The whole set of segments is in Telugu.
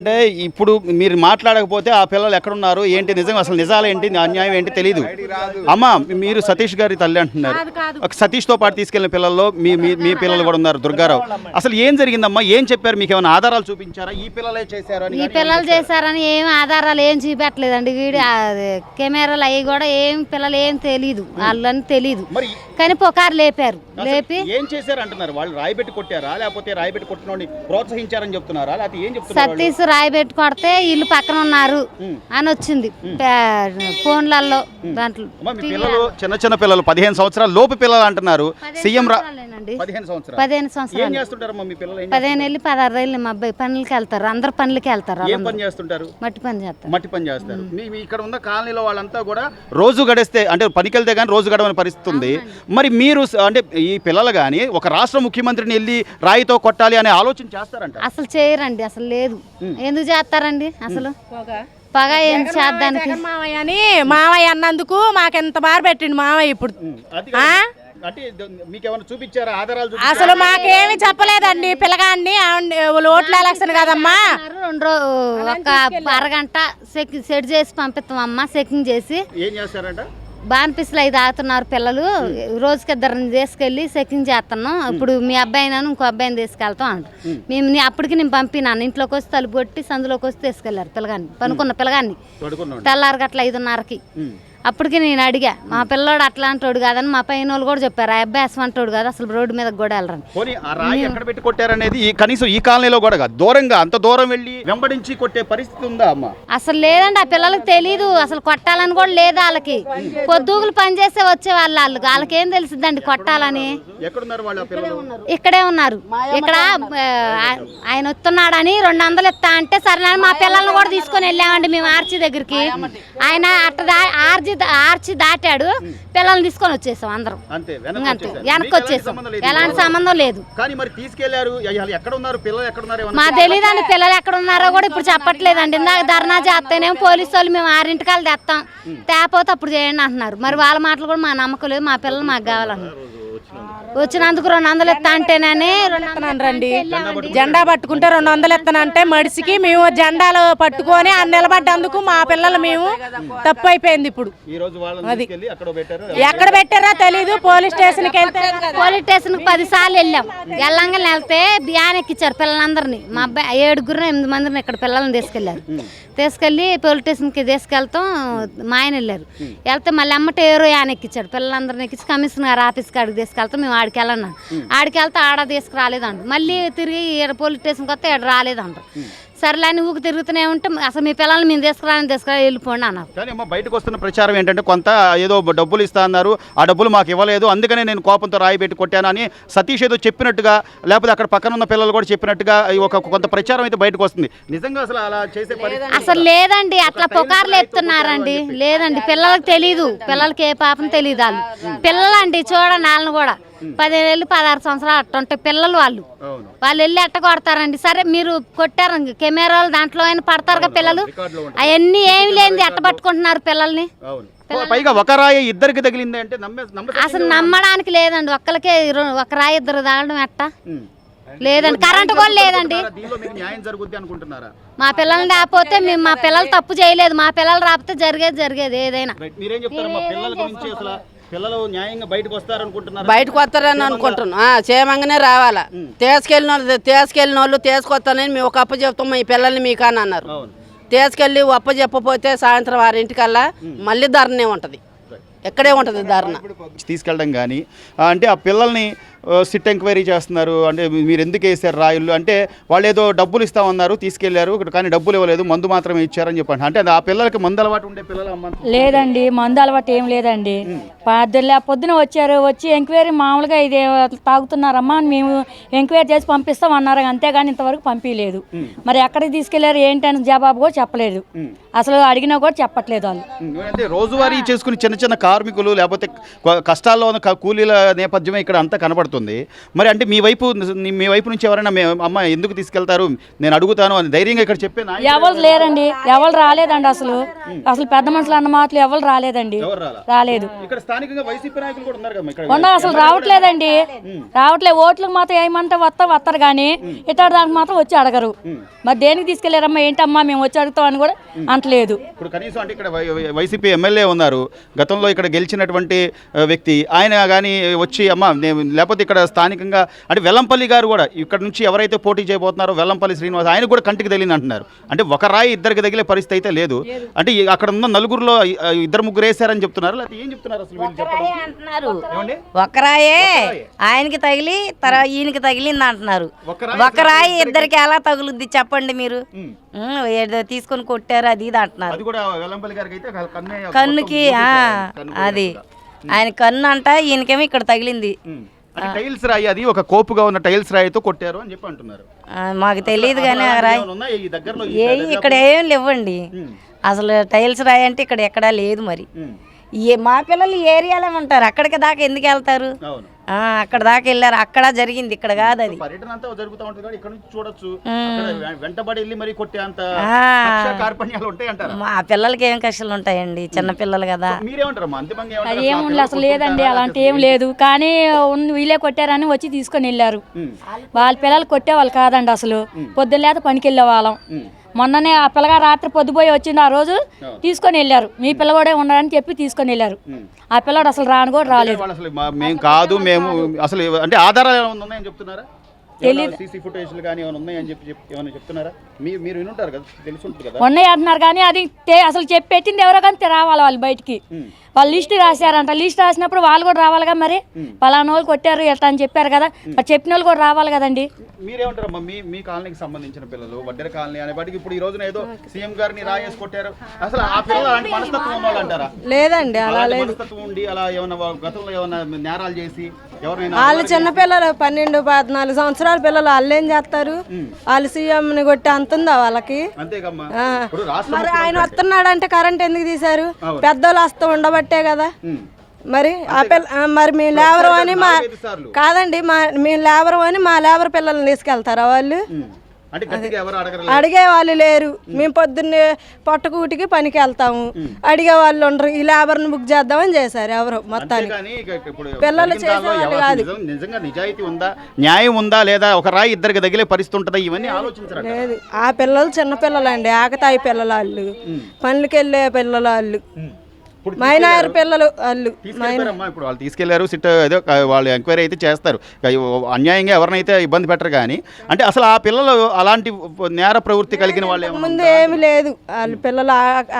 అంటే ఇప్పుడు మీరు మాట్లాడకపోతే ఆ పిల్లలు ఎక్కడున్నారు? ఏంటి నిజంగా అసలు నిజాలు ఏంటి? అన్యాయం ఏంటి తెలియదు అమ్మ మీరు సతీష్ గారి తల్లి అంటున్నారు. సతీష్తో పాటు తీసుకెళ్ళిన పిల్లల్లో మీ మీ పిల్లలు కూడా ఉన్నారు దుర్గారావు. అసలు ఏం జరిగిందమ్మా? ఏం చెప్పారు? మీకు ఏమైనా ఆధారాలు చూపించారా? ఈ పిల్లలే చేశారు ఈ పిల్లలు చేశారని ఏం ఆధారాలు ఏం చూపెట్టలేదండి వీడియో కెమెరాలు అవి కూడా ఏం పిల్లలు ఏం తెలీదు. వాళ్ళని మరి కానీ పుకారు లేపారు. లేపి ఏం చేశారు అంటున్నారు వాళ్ళు రాయిబెట్టి కొట్టారా? లేకపోతే రాయిబెట్టి కొట్టినోడిని ప్రోత్సహించారని చెప్తున్నారా? లేకపోతే ఏం చెప్తున్నారు వాళ్ళు? సతీష్ రాయబెట్టి కొడితే ఇల్లు పక్కన ఉన్నారు అని వచ్చింది. ఫోన్లలో దాంట్లో పిల్లలు చిన్న చిన్న పిల్లలు పదిహేను సంవత్సరాలు లోపు పిల్లలు అంటున్నారు. సీఎం. పదిహేను సంవత్సరాలు. పదిహేను ఏం సంవత్సరాలు. చేస్తుంటారమ్మా మీ పిల్లలు? ఏం పదిహేను వెళ్ళి పదహారు ఏళ్ళు మా అబ్బాయి పనులకి వెళ్తారు. అందరు పనులకి వెళ్తారు మట్టి పని చేస్తారు. మట్టి పని చేస్తారు. ఇక్కడ ఉన్న కాలనీలో వాళ్ళంతా కూడా రోజు గడిస్తే అంటే పనికి వెళ్తే కానీ రోజు గడవని పరిస్థితి ఉంది. మరి మీరు అంటే ఈ పిల్లలు కానీ ఒక రాష్ట్ర ముఖ్యమంత్రిని వెళ్ళి రాయితో కొట్టాలి అనే ఆలోచన చేస్తారంట? అసలు చేయరండి. అసలు లేదు. ఎందుకు చేస్తారండి అసలు? పగ. ఏం చేద్దానికి? మావయ్య అని మావయ్య అన్నందుకు మాకెంత బాధ పెట్టిండు మావయ్య ఇప్పుడు. ఆ? చూపించారా ఆధారాలు? అసలు మాకేమి చెప్పలేదండి పిల్లగాన్ని. ఆవిడ్ని ఓట్ల ఎలక్షన్ కదమ్మా. రెండు రో- ఒక అరగంట సెక్ సెట్ చేసి పంపిస్తాం అమ్మ చెకింగ్ చేసి. ఏం చేస్తారంట? బానిపిస్తులు అవి తాగుతున్నారు పిల్లలు. రోజుకి ఇద్దరిని తీసుకెళ్ళి చెకింగ్ చేస్తున్నాం ఇప్పుడు మీ అబ్బాయినా ఇంకో అబ్బాయిని తీసుకెళ్తాం అంట మేము. అప్పటికి నేను పంపినాను ఇంట్లోకి వచ్చి తలుపు కొట్టి సందులోకి వచ్చి తీసుకెళ్ళారు పిల్లగాన్ని పనుకున్న పిల్లగాన్ని. తెల్లారి గట్ల ఐదున్నరకి. అప్పటికి నేను అడిగా మా పిల్లోడు అట్లాంటోడు కాదని మా పైన వాళ్ళు కూడా చెప్పారు. ఆ అబ్బాయి అసమంటోడు కాదు అసలు రోడ్డు మీద కూడా వెళ్ళరని. పోనీ ఆ రాయి ఎక్కడ పెట్టి కొట్టారనేది ఈ కనీసం ఈ కాలనీలో కూడా కాదు. దూరంగా అంత దూరం వెళ్ళి వెంబడించి కొట్టే పరిస్థితి ఉందా అమ్మ? అసలు లేదండి ఆ పిల్లలకి తెలీదు. అసలు కొట్టాలని కూడా లేదు వాళ్ళకి. పొద్దుగులు పని చేసే వచ్చే వాళ్ళు. వాళ్ళు వాళ్ళకి ఏం తెలిసిద్దండి కొట్టాలని? ఎక్కడున్నారు వాళ్ళు ఆ పిల్లలు? ఇక్కడే ఉన్నారు. ఇక్కడ ఆ, ఆయన వస్తున్నాడని రెండు వందలు ఇస్తా అంటే సరే మా పిల్లల్ని కూడా తీసుకొని వెళ్ళామండి మేము ఆర్చి దగ్గరికి. ఆయన అట్ట దా ఆర్చి ఆర్చి దాటాడు. పిల్లల్ని తీసుకొని వచ్చేసాం అందరం. అంతే. వెనక్కి వచ్చేసాం. సంబంధం లేదు. ఎలాంటి సంబంధం లేదు. కానీ మరి తీసుకెళ్ళారు? అయ్య, ఎక్కడ ఉన్నారు? పిల్లలు ఎక్కడ ఉన్నారు ఏమన్నా మా తెలీదండి పిల్లలు ఎక్కడ ఉన్నారో కూడా ఇప్పుడు చెప్పట్లేదండి. ఇందాక ధర్నా చేస్తేనేమో పోలీసు వాళ్ళు మేము ఆరింటికాలు తెస్తాం తేపోతే అప్పుడు చేయండి అంటున్నారు. మరి వాళ్ళ మాటలు కూడా మా నమ్మకం లేదు. మా పిల్లలు మాకు కావాలన్నారు వచ్చినందుకు రెండు వందలు ఇస్తా అంటేనే రెండు జెండా పట్టుకుంటే రెండు వందలు ఇస్తానంటే మడిసికి మేము జెండాలు పట్టుకొని ఆ నిలబడ్డందుకు మా పిల్లలు మేము తప్పు అయిపోయింది ఇప్పుడు. ఈ రోజు వాళ్ళని తీసుకెళ్ళి అక్కడ పెట్టారు? ఎక్కడ పెట్టారో తెలీదు పోలీస్ స్టేషన్కి వెళ్తే పోలీస్ స్టేషన్ పది సార్లు వెళ్ళాం. వెళ్ళంగా వెళ్తే బియ్యాన్ని ఎక్కిచ్చారు పిల్లలందరినీ. మా అబ్బాయి ఏడుగురు ఎనిమిది మందిని ఇక్కడ పిల్లల్ని తీసుకెళ్ళారు తీసుకెళ్ళి పోలీస్ స్టేషన్కి తీసుకెళ్తాం. మా ఆయన వెళ్ళారు. వెళ్తే మళ్ళీ అమ్మట ఏరో యాన్ ఎక్కించాడు పిల్లలందరిని ఎక్కించి కమిషనర్ గారు ఆఫీస్ కాడికి తీసుకెళ్తాం. మేము ఆడికి వెళ్ళన్నాం ఆడికి వెళ్తే ఆడ తీసుకురాలేదంట. మళ్ళీ తిరిగి ఈడ పోలీస్ స్టేషన్కి వస్తే ఇక్కడ రాలేదంట. సర్లే అని ఊకి తిరుగుతూనే ఉంటే అసలు మీ పిల్లల్ని మేము తీసుకురాని తీసుకురా వెళ్ళిపోండి అన్నారు. కానీ అమ్మ బయటకు వస్తున్న ప్రచారం ఏంటంటే కొంత ఏదో డబ్బులు ఇస్తా అన్నారు ఆ డబ్బులు మాకు ఇవ్వలేదు అందుకనే నేను కోపంతో రాయి పెట్టి కొట్టాను అని సతీష్ ఏదో చెప్పినట్టుగా లేకపోతే అక్కడ పక్కన ఉన్న పిల్లలు కూడా చెప్పినట్టుగా ఒక కొంత ప్రచారం అయితే బయటకు వస్తుంది. నిజంగా అసలు అలా చేసే అసలు లేదండి అట్లా పుకార్లు ఎత్తున్నారండి. లేదండి పిల్లలకి తెలీదు. పిల్లలకి ఏ పాపం తెలియదు వాళ్ళు పిల్లలండి చూడండి వాళ్ళని కూడా. పదిహేను ఏళ్ళు పదహారు సంవత్సరాలు అట్టుంటే పిల్లలు వాళ్ళు. వాళ్ళు వెళ్ళి ఎట్ట కొడతారండి. సరే మీరు కొట్టారు కెమెరాలు దాంట్లో అయినా పడతారుగా పిల్లలు. ఉంటాయి. అవన్నీ ఏమి లేనిది ఎట్ట పట్టుకుంటున్నారు పిల్లల్ని. పైగా ఒక రాయి ఇద్దరికి తగిలింది అంటే అసలు నమ్మడానికి లేదండి. ఒక్కరికే ఒక రాయి ఇద్దరు తాగడం ఎట్ట? లేదండి. కరెంటు కూడా లేదండి. మా పిల్లల్ని రాకపోతే మేము మా పిల్లలు తప్పు చేయలేదు. మా పిల్లలు రాకపోతే జరిగేది జరిగేది ఏదైనా. పిల్లల న్యాయంగా బయటకు వస్తారనుకుంటున్నారా? బయటకు వస్తారని అనుకుంటున్నాం. ఆ, క్షేమంగానే రావాలా. తీసుకెళ్ళిన వాళ్ళు తీసుకెళ్ళిన వాళ్ళు తీసుకొస్తానని మేము ఒక అప్ప చెప్తాం ఈ పిల్లల్ని మీకు అని అన్నారు. అవును. తీసుకెళ్ళి అప్ప చెప్పపోతే సాయంత్రం ఆరింటికల్లా మళ్ళీ ధరనే ఉంటుంది. ఎక్కడే ఉంటుంది ధరణ తీసుకెళ్ళడం కానీ అంటే ఆ పిల్లల్ని సిట్ ఎంక్వైరీ చేస్తున్నారు. అంటే మీరు ఎందుకు వేసారు రాయుళ్ళు అంటే వాళ్ళు ఏదో డబ్బులు ఇస్తామన్నారు తీసుకెళ్ళారు కానీ డబ్బులు ఇవ్వలేదు మందు మాత్రమే ఇచ్చారని చెప్పండి. అంటే ఆ పిల్లలకి మందు అలవాటు ఉండే పిల్లలు అమ్మ లేదండి మందు అలవాటు ఏం లేదండి. పొద్దున్న పొద్దున వచ్చారు వచ్చి ఎంక్వైరీ మామూలుగా ఇది తాగుతున్నారమ్మా అని మేము ఎంక్వైరీ చేసి పంపిస్తాం అన్నారు అంతేగాని ఇంతవరకు పంపించలేదు మరి ఎక్కడికి తీసుకెళ్ళారు ఏంటని జవాబు కూడా చెప్పలేదు. అసలు అడిగినా కూడా చెప్పట్లేదు వాళ్ళు. అంటే రోజువారీ చేసుకుని చిన్న చిన్న కార్మికులు లేకపోతే కష్టాల్లో ఉన్న కూలీల నేపథ్యమే ఇక్కడ అంతా కనబడుతుంది. జరుగుతుంది. మరి అంటే మీ వైపు మీ వైపు నుంచి ఎవరైనా మే- అమ్మ ఎందుకు తీసుకెళ్తారు? నేను అడుగుతాను అని ధైర్యంగా ఇక్కడ చెప్పే నాయకులు ఎవరు? లేరండి. ఎవరు రాలేదండి అసలు. అసలు పెద్ద మనుషులు అన్న మాటలు ఎవరు రాలేదండి? రాలేదు. ఇక్కడ స్థానికంగా వైసీపీ నాయకులు కూడా ఉన్నారు కదా ఇక్కడ? ఉన్న అసలు రావట్లేదండి. రావట్లేదు ఓట్లకు మాత్రం ఏమంటే వస్తా వస్తారు కానీ ఇతర దానికి మాత్రం వచ్చి అడగరు. మరి దేనికి తీసుకెళ్ళారమ్మా? ఏంటమ్మా? మేము వచ్చి అడుగుతాం అని కూడా అంటలేదు. ఇప్పుడు కనీసం అంటే ఇక్కడ వైసీపీ ఎమ్మెల్యే ఉన్నారు. గతంలో ఇక్కడ గెలిచినటువంటి వ్యక్తి. ఆయన కానీ వచ్చి అమ్మ నేను లేకపోతే ఇక్కడ స్థానికంగా అంటే వెల్లంపల్లి గారు కూడా ఇక్కడ నుంచి ఎవరైతే పోటీ చేయబోతున్నారో వెల్లంపల్లి శ్రీనివాస్ ఆయన కూడా కంటికి తగిలింది అంటున్నారు. అంటే ఒక రాయి ఇద్దరికి తగిలే పరిస్థితి అయితే లేదు. అంటే అక్కడ ఉన్న నలుగురిలో ఇద్దరు ముగ్గురు వేసారని చెప్తున్నారు. లేకపోతే ఏం చెప్తున్నారు అసలు వీళ్ళు చెప్పడం? అంటున్నారు. ఏమండి? ఒకరాయే ఆయనకి తగిలి తర్వాత ఈయనకి తగిలింది అంటున్నారు. ఒక రాయి ఒకరాయి ఇద్దరికి ఎలా తగులుద్ది చెప్పండి మీరు? తీసుకొని కొట్టారు అది ఇది అంటున్నారు. కన్నుకి ఆ, అది. ఆయన కన్ను అంట ఈయనకేమో ఇక్కడ తగిలింది. టైల్స్ రాయి అది ఒక కోపుగా ఉన్న టైల్స్ రాయితో కొట్టారు అని చెప్పి అంటున్నారు. మాకు తెలియదు కానీ ఆ రాయి ఈ దగ్గరలో ఏ ఇక్కడ ఏం లేవండి. అసలు టైల్స్ రాయి అంటే ఇక్కడ ఎక్కడా లేదు మరి. ఏ మా పిల్లలు ఏరియాలో ఉంటారు. అక్కడికి దాకా ఎందుకు వెళ్తారు? అక్కడ దాకా వెళ్ళారు. అక్కడ జరిగింది. ఇక్కడ కాదు అది. పర్యటన అంతా జరుగుతూ ఉంటుంది ఇక్కడ నుంచి చూడొచ్చు. వెంటబడి వెళ్ళి మరి కొట్టే అంత కార్పణ్యాలు ఉంటాయి అంటారా? మా పిల్లలకి ఏం కష్టాలు ఉంటాయండి? చిన్న పిల్లలు కదా. మీరేమంటారమ్మా అంతిమంగా అది ఏముంది అసలు లేదండి. అలాంటి ఏం లేదు. కానీ వీళ్ళే కొట్టారని వచ్చి తీసుకొని వెళ్ళారు. వాళ్ళ పిల్లలు కొట్టేవాళ్ళు కాదండి అసలు. పొద్దున్న లేత పనికి వెళ్ళే వాళ్ళం. మొన్ననే ఆ పిల్లగా రాత్రి పొద్దుపోయి వచ్చిండు ఆ రోజు తీసుకొని వెళ్ళారు. మీ పిల్లవాడే ఉన్నాడని చెప్పి తీసుకొని వెళ్ళారు. ఆ పిల్లవాడు అసలు రాను కూడా రాలేదు. వాళ్ళు అసలు మా- మేము కాదు మేము అసలు అంటే ఆధారాలు ఏమైనా ఉన్నాయని చెప్తున్నారా? సీసీ ఫుటేజ్లు కానీ ఏమైనా ఉన్నాయని చెప్పి చెప్- ఏమైనా చెప్తున్నారా? మీరు మీరు వినుంటారు కదా తెలిసి ఉంటుంది కదా. ఉన్నాయి అంటున్నారు కానీ అది తే- అసలు చెప్పి పెట్టింది ఎవరో కానీ రావాలి వాళ్ళు బయటికి. వాళ్ళు లిస్ట్ రాశారంట. లిస్ట్ రాసినప్పుడు వాళ్ళు కూడా రావాలిగా మరి? పలానా వాళ్ళు కొట్టారు ఎట్లా అని చెప్పారు కదా. మరి చెప్పిన వాళ్ళు కూడా రావాలి కదండి. మీరేమంటారమ్మా? మీ మీ కాలనీకి సంబంధించిన పిల్లలు వడ్డెర కాలనీ అనే వాటికి ఇప్పుడు ఈ రోజున ఏదో సీఎం గారిని రాయేసి కొట్టారు. అసలు ఆ పిల్లలు అలాంటి మనస్తత్వం అంటారా? లేదండి అలా అలాంటి మనస్తత్వం ఉండి అలా ఏమన్నా వా- గతంలో ఏమన్నా నేరాలు చేసి ఎవరైనా వాళ్ళు చిన్నపిల్లలు పన్నెండు పద్నాలుగు సంవత్సరాల పిల్లలు వాళ్ళు ఏం చేస్తారు? వాళ్ళు సీఎంని కొట్టి అంతుందా వాళ్ళకి? అంతేగమ్మా ఆ. ఇప్పుడు రాష్ట్ర మరి ఆయన వస్తున్నాడు అంటే కరెంట్ ఎందుకు తీశారు? పెద్దోళ్ళు వస్తూ ఉండబట్టే కదా. మరి ఆ పిల్ల మరి మేము లేవరు అని మా. కాదండి మా మేము లేవరు అని మా లేబర్ పిల్లల్ని తీసుకెళ్తారా వాళ్ళు? అడిగే వాళ్ళు లేరు. మేము పొద్దున్నే పొట్టకూటికి పనికి వెళ్తాము. అడిగే వాళ్ళు ఉండరు. ఈ లేబర్ని బుక్ చేద్దామని చేశారు ఎవరు మొత్తానికి. పిల్లలు జరిగిన దానిలో చేసేవాళ్ళు ఎవరు కాదు. నిజం- నిజంగా నిజాయితీ ఉందా? న్యాయం ఉందా లేదా? ఒక రాయి ఇద్దరికి తగిలే పరిస్థితి ఉంటుందా? ఇవన్నీ ఆలోచించరా లేదు. ఆ పిల్లలు చిన్న పిల్లలు అండి ఆకతాయి పిల్లలు వాళ్ళు. పనులకి వెళ్ళే పిల్లలు వాళ్ళు. మైనారు పిల్లలు వాళ్ళు ఇప్పుడు వాళ్ళు తీసుకెళ్ళారు సిట్ ఏదో వాళ్ళు ఎంక్వైరీ అయితే చేస్తారు. అన్యాయంగా ఎవరినైతే ఇబ్బంది పెట్టరు కానీ అంటే అసలు ఆ పిల్లలు అలాంటి నేర ప్రవృత్తి కలిగిన వాళ్ళు ముందు ఏమి లేదు. వాళ్ళు పిల్లలు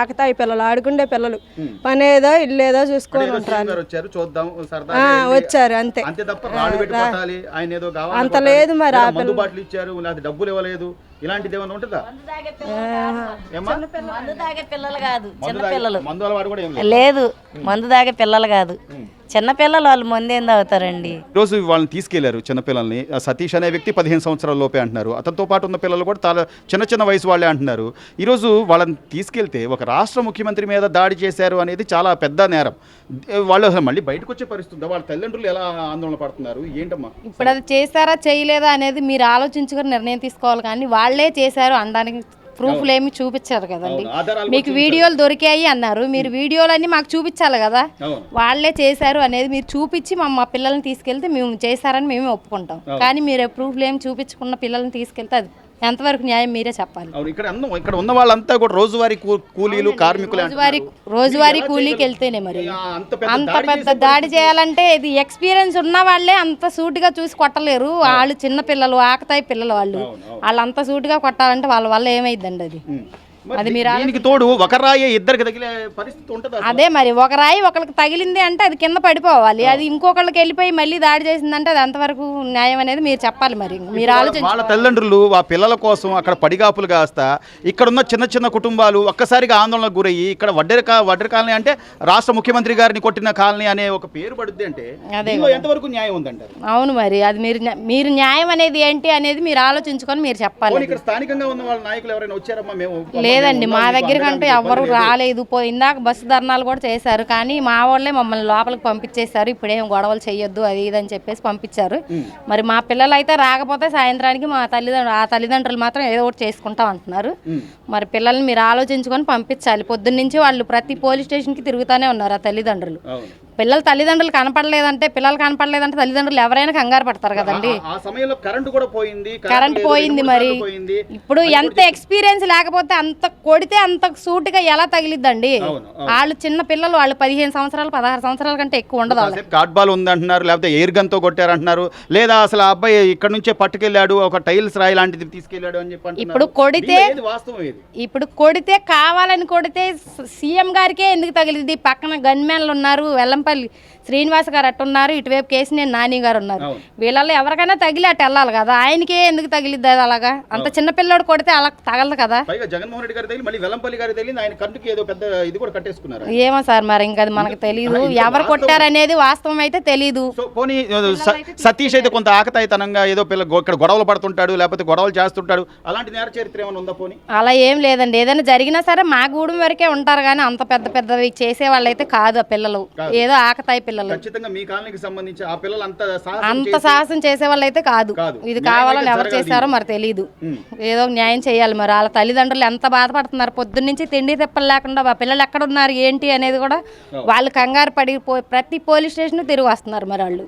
ఆకతాయి పిల్లలు ఆడుకుండే పిల్లలు. పని ఏదో ఇల్లు ఏదో చూసుకొని ఉంటారు. వచ్చారు చూద్దాం వచ్చారు అంతే. అంతే తప్ప ఆయన ఏదో అంత లేదు మరి ఆ ఇచ్చారు డబ్బులు ఇవ్వలేదు. ఇలాంటిది ఏమైనా ఉంటుందా? ఏమ్మా? మందు తాగే పిల్లలు కాదు. మందు చిన్న తాగే- పిల్లలు. మందు అలవాటు కూడా ఏం లేదు. లేదు. మందు తాగే పిల్లలు కాదు. పిల్లలు వాళ్ళు మందు ఏం తాగుతారండి? ఈరోజు వాళ్ళని తీసుకెళ్ళారు చిన్నపిల్లల్ని. ఆ సతీష్ అనే వ్యక్తి పదిహేను సంవత్సరాల లోపే అంటున్నారు. అతనితో పాటు ఉన్న పిల్లలు కూడా చాలా చిన్న చిన్న వయసు వాళ్ళే అంటున్నారు. ఈరోజు వాళ్ళని తీసుకెళ్తే ఒక రాష్ట్ర ముఖ్యమంత్రి మీద దాడి చేశారు అనేది చాలా పెద్ద నేరం. వాళ్ళు అసలు మళ్ళీ బయటకు వచ్చే పరిస్థితి ఉందా? వాళ్ళ తల్లిదండ్రులు ఎలా ఆందోళన పడుతున్నారు? ఏంటమ్మా? ఇప్పుడు అది చేశారా చేయలేదా అనేది మీరు ఆలోచించుకొని నిర్ణయం తీసుకోవాలి కానీ వాళ్ళే చేశారు అనడానికి ప్రూఫ్లు ఏమి చూపించారు కదండి. మీకు వీడియోలు దొరికాయి అన్నారు. మీరు వీడియోలన్నీ మాకు చూపించాలి కదా. వాళ్ళే చేశారు అనేది మీరు చూపించి మా మా పిల్లల్ని తీసుకెళ్తే మేము చేశారని మేము ఒప్పుకుంటాం. కానీ మీరు ప్రూఫ్లు ఏమి చూపించకుండా పిల్లల్ని తీసుకెళ్తే అది ఎంతవరకు న్యాయం మీరే చెప్పాలి? అవును ఇక్కడ ఉన్న వాళ్ళంతా కూడా రోజువారీ కూలీలు కార్మికులే రోజువారీ కూలీకి? వెళ్తేనే మరి. అంత పెద్ద దాడి చేయాలంటే ఇది ఎక్స్పీరియన్స్ ఉన్న వాళ్ళే అంత సూటిగా చూసి కొట్టలేరు. వాళ్ళు చిన్న పిల్లలు ఆకతాయి పిల్లలు వాళ్ళు. వాళ్ళు అంత సూటిగా కొట్టాలంటే వాళ్ళ వల్ల ఏమైందండి అది? అది మీరు దీనికి తోడు? ఒక రాయే ఇద్దరికి తగిలే పరిస్థితి ఉంటుందా? అదే మరి ఒక రాయి ఒకరికి తగిలింది అంటే అది కింద పడిపోవాలి. అది ఇంకొకళ్ళకి వెళ్ళిపోయి మళ్ళీ దాడి చేసిందంటే అది ఎంతవరకు న్యాయం అనేది మీరు చెప్పాలి మరి. మీరు ఆలోచించి వాళ్ళ తల్లిదండ్రులు ఆ పిల్లల కోసం అక్కడ పడిగాపులు కాస్తా ఇక్కడ ఉన్న చిన్న చిన్న కుటుంబాలు ఒక్కసారిగా ఆందోళనకు గురయ్యి ఇక్కడ వడ్డెర వడ్డెర కాలనీ అంటే రాష్ట్ర ముఖ్యమంత్రి గారిని కొట్టిన కాలనీ అనే ఒక పేరు పడుద్ది అంటే ఎంతవరకు న్యాయం ఉందంటారు? అవును మరి అది మీరు మీరు న్యాయం అనేది ఏంటి అనేది మీరు ఆలోచించుకొని మీరు చెప్పాలి ఇక్కడ స్థానికంగా ఉన్న వాళ్ళ నాయకులు ఎవరైనా వచ్చారమ్మా? మేము లేదండి మా మీకు దగ్గర కంటే అంతగా ఎవరు. రాలేదు. పో ఇందాక బస్సు ధర్నాలు కూడా చేశారు కానీ మా వాళ్ళే మమ్మల్ని లోపలికి పంపించేశారు. ఇప్పుడేం గొడవలు చేయొద్దు అది ఇది అని చెప్పేసి పంపించారు. మరి మా పిల్లలు అయితే రాకపోతే సాయంత్రానికి మా తల్లిదండ్రులు ఆ తల్లిదండ్రులు మాత్రం ఏదో ఒకటి చేసుకుంటాం అంటున్నారు మరి పిల్లల్ని మీరు ఆలోచించుకొని పంపించాలి. పొద్దున్న నుంచి వాళ్ళు ప్రతి పోలీస్ స్టేషన్కి తిరుగుతూనే ఉన్నారు ఆ తల్లిదండ్రులు. పిల్లలు తల్లిదండ్రులు కనపడలేదంటే పిల్లలు కనపడలేదంటే తల్లిదండ్రులు ఎవరైనా కంగారు పడతారు కదండి. ఆ- ఆ సమయంలో కరెంట్ కూడా పోయింది కరెంట్ మరి. ఇప్పుడు ఎంత ఎక్స్పీరియన్స్ లేకపోతే అంత కొడితే అంత సూటిగా ఎలా తగిలిద్దండి. వాళ్ళు చిన్న పిల్లలు వాళ్ళు పదిహేను సంవత్సరాలు పదహారు సంవత్సరాల కంటే ఎక్కువ ఉండదు కాట్ బాల్ ఉందంటున్నారు లేకపోతే ఎయిర్ గన్తో కొట్టారంటున్నారు. లేదా అసలు ఆ అబ్బాయి ఇక్కడ నుంచే పట్టుకెళ్ళాడు ఒక టైల్స్ రాయి లాంటిది తీసుకెళ్ళాడు అని చెప్పి. ఇప్పుడు కొడితే- ఇప్పుడు కొడితే కావాలని కొడితే సీఎం గారికే ఎందుకు తగిలింది? పక్కన గన్మ్యాన్లు ఉన్నారు వెల్లంపల్లి papel శ్రీనివాస్ గారు అట్టున్నారు ఇటువైపు కేసినేని నాని గారు ఉన్నారు. అవును. వీళ్ళలో ఎవరికైనా తగిలి అటు వెళ్ళాలి కదా. ఆయనకే ఎందుకు తగిలిద్ది అది అలాగా? అంత చిన్న పిల్లోడు కొడితే అలా తగలదు కదా. జగన్మోహన్ రెడ్డి గారి తెలియదు మళ్ళీ వెల్లంపల్లి గారి తెలియదు ఆయన కంటికి ఏదో పెద్ద ఇది కూడా కట్టేసుకున్నారు ఏమో సార్ మరి ఇంకా అది మనకు తెలియదు ఎవరు కొట్టారనేది వాస్తవం అయితే పోనీ స- సతీష్ అయితే కొంత ఆకతాయితనంగా ఏదో పిల్ల ఇక్కడ గొడవలు పడుతుంటాడు లేకపోతే గొడవలు చేస్తుంటాడు. అలాంటి నేర చరిత్ర ఏమైనా ఉందా పోనీ? అలా ఏం లేదండి. ఏదైనా జరిగినా సరే మా గూడెం వరకే ఉంటారు కానీ అంత పెద్ద పెద్దవి చేసే వాళ్ళైతే కాదు ఆ పిల్లలు. ఏదో ఆకతాయి పిల్లలు ఖచ్చితంగా మీ కాలనీకి సంబంధించి ఆ పిల్లలు అంత సాహసం అంత చేసి- సాహసం చేసే వాళ్ళైతే కాదు. ఇది కావాలని ఎవరు చేశారో. మరి తెలియదు. ఏదో న్యాయం చేయాలి మరి వాళ్ళ తల్లిదండ్రులు ఎంత బాధపడుతున్నారు పొద్దున్న నుంచి తిండి తిప్పలు లేకుండా ఆ పిల్లలు ఎక్కడ ఉన్నారు ఏంటి అనేది కూడా వాళ్ళు కంగారు పడి ప్రతి పోలీస్ స్టేషన్ తిరిగి వస్తున్నారు మరి వాళ్ళు.